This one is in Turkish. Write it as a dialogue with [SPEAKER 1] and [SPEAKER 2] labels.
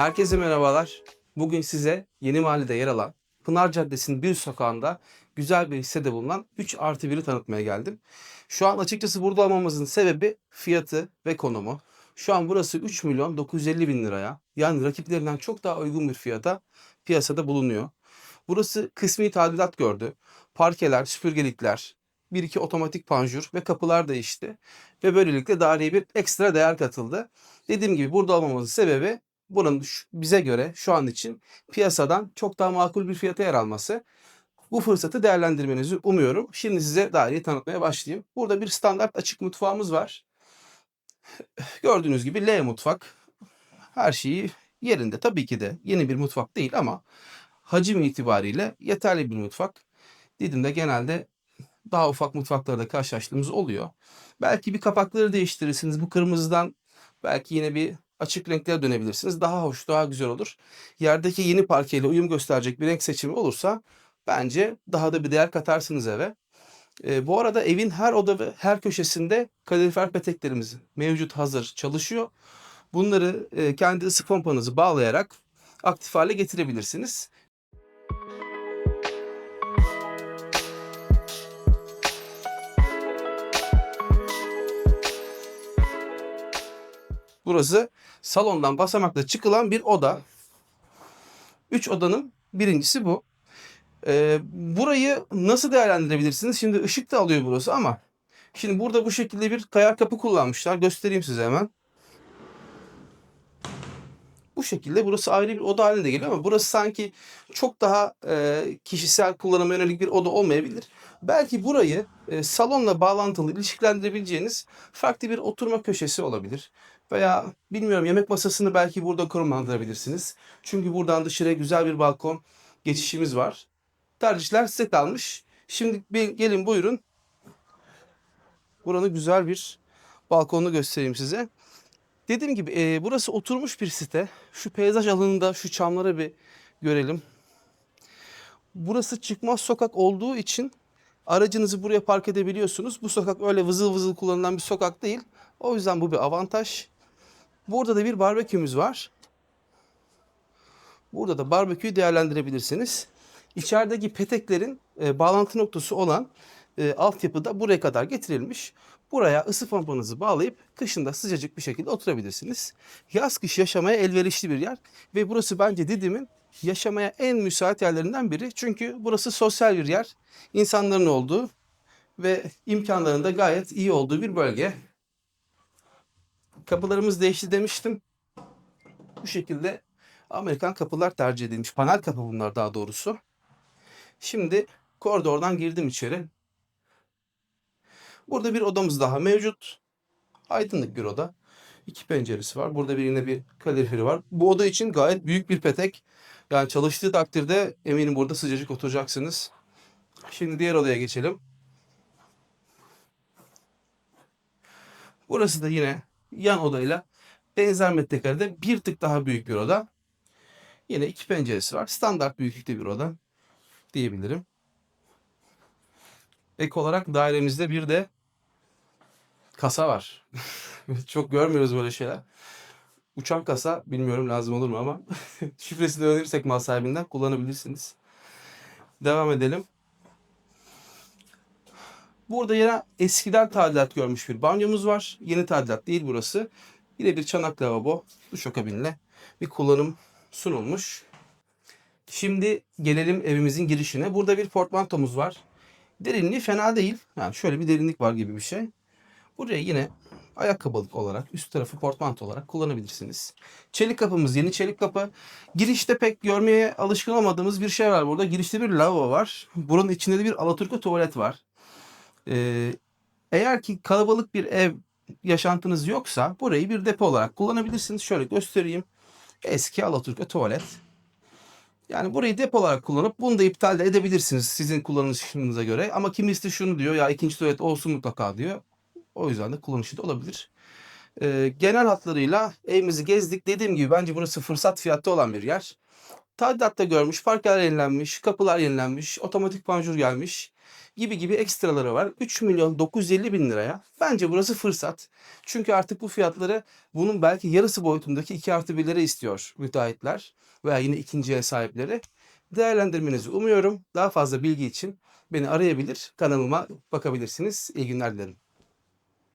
[SPEAKER 1] Herkese merhabalar. Bugün size Yeni Mahalle'de yer alan Pınar Caddesi'nin bir sokağında güzel bir hissede bulunan 3 artı 1'i tanıtmaya geldim. Şu an açıkçası burada olmamızın sebebi fiyatı ve konumu. Şu an burası 3 milyon 950 bin liraya yani rakiplerinden çok daha uygun bir fiyata piyasada bulunuyor. Burası kısmi tadilat gördü. Parkeler, süpürgelikler, bir iki otomatik panjur ve kapılar değişti. Ve böylelikle daireye bir ekstra değer katıldı. Dediğim gibi burada olmamızın sebebi bunun bize göre şu an için piyasadan çok daha makul bir fiyata yer alması. Bu fırsatı değerlendirmenizi umuyorum. Şimdi size daireyi tanıtmaya başlayayım. Burada bir standart açık mutfağımız var. Gördüğünüz gibi L mutfak. Her şeyi yerinde. Tabii ki de yeni bir mutfak değil ama hacim itibariyle yeterli bir mutfak. Didim'de genelde daha ufak mutfaklarda karşılaştığımız oluyor. Belki bir kapakları değiştirirsiniz. Bu kırmızıdan belki yine bir açık renklere dönebilirsiniz. Daha hoş, daha güzel olur. Yerdeki yeni parkeyle uyum gösterecek bir renk seçimi olursa bence daha da bir değer katarsınız eve. Ee, bu arada evin her oda ve her köşesinde kalorifer peteklerimiz mevcut hazır çalışıyor. Bunları e, kendi ısı pompanızı bağlayarak aktif hale getirebilirsiniz. Burası salondan basamakla çıkılan bir oda. Üç odanın birincisi bu. Ee, burayı nasıl değerlendirebilirsiniz? Şimdi ışık da alıyor burası ama şimdi burada bu şekilde bir kayar kapı kullanmışlar. Göstereyim size hemen. Bu şekilde burası ayrı bir oda halinde geliyor ama burası sanki çok daha e, kişisel kullanıma yönelik bir oda olmayabilir. Belki burayı e, salonla bağlantılı ilişkilendirebileceğiniz farklı bir oturma köşesi olabilir. Veya bilmiyorum yemek masasını belki burada konumlandırabilirsiniz. Çünkü buradan dışarıya güzel bir balkon geçişimiz var. Tercihler size kalmış. Şimdi gelin buyurun. Buranın güzel bir balkonunu göstereyim size. Dediğim gibi e, burası oturmuş bir site. Şu peyzaj alanında şu çamları bir görelim. Burası çıkmaz sokak olduğu için aracınızı buraya park edebiliyorsunuz. Bu sokak öyle vızıl vızıl kullanılan bir sokak değil. O yüzden bu bir avantaj. Burada da bir barbekümüz var. Burada da barbeküyü değerlendirebilirsiniz. İçerideki peteklerin e, bağlantı noktası olan e, altyapı da buraya kadar getirilmiş. Buraya ısı pompanızı bağlayıp kışında sıcacık bir şekilde oturabilirsiniz. Yaz kış yaşamaya elverişli bir yer ve burası bence Didim'in yaşamaya en müsait yerlerinden biri. Çünkü burası sosyal bir yer. İnsanların olduğu ve imkanların da gayet iyi olduğu bir bölge. Kapılarımız değişti demiştim. Bu şekilde Amerikan kapılar tercih edilmiş. Panel kapı bunlar daha doğrusu. Şimdi koridordan girdim içeri. Burada bir odamız daha mevcut. Aydınlık bir oda. İki penceresi var. Burada bir yine bir kaloriferi var. Bu oda için gayet büyük bir petek. Yani çalıştığı takdirde eminim burada sıcacık oturacaksınız. Şimdi diğer odaya geçelim. Burası da yine yan odayla benzer metrekarede bir tık daha büyük bir oda. Yine iki penceresi var. Standart büyüklükte bir oda diyebilirim. Ek olarak dairemizde bir de kasa var. Çok görmüyoruz böyle şeyler. Uçan kasa bilmiyorum lazım olur mu ama şifresini öğrenirsek mal sahibinden kullanabilirsiniz. Devam edelim. Burada yine eskiden tadilat görmüş bir banyomuz var. Yeni tadilat değil burası. Yine bir çanak lavabo, duşakabinle bir kullanım sunulmuş. Şimdi gelelim evimizin girişine. Burada bir portmantomuz var. Derinliği fena değil. Yani şöyle bir derinlik var gibi bir şey. Buraya yine ayakkabılık olarak üst tarafı portmanto olarak kullanabilirsiniz. Çelik kapımız yeni çelik kapı. Girişte pek görmeye alışkın olmadığımız bir şey var burada. Girişte bir lavabo var. Buranın içinde de bir alaturka tuvalet var. Ee, eğer ki kalabalık bir ev yaşantınız yoksa burayı bir depo olarak kullanabilirsiniz. Şöyle göstereyim. Eski alaturka tuvalet. Yani burayı depo olarak kullanıp bunu da iptal de edebilirsiniz sizin kullanışınıza göre. Ama kimisi de şunu diyor ya ikinci tuvalet olsun mutlaka diyor. O yüzden de kullanışı da olabilir. Ee, genel hatlarıyla evimizi gezdik. Dediğim gibi bence burası fırsat fiyatta olan bir yer. Tadilatta görmüş, parklar yenilenmiş, kapılar yenilenmiş, otomatik panjur gelmiş. gibi gibi ekstraları var. 3 milyon 950 bin liraya. Bence burası fırsat. Çünkü artık bu fiyatları bunun belki yarısı boyutundaki 2 artı 1'lere istiyor müteahhitler veya yine ikinci el sahipleri. Değerlendirmenizi umuyorum. Daha fazla bilgi için beni arayabilir, kanalıma bakabilirsiniz. İyi günler dilerim.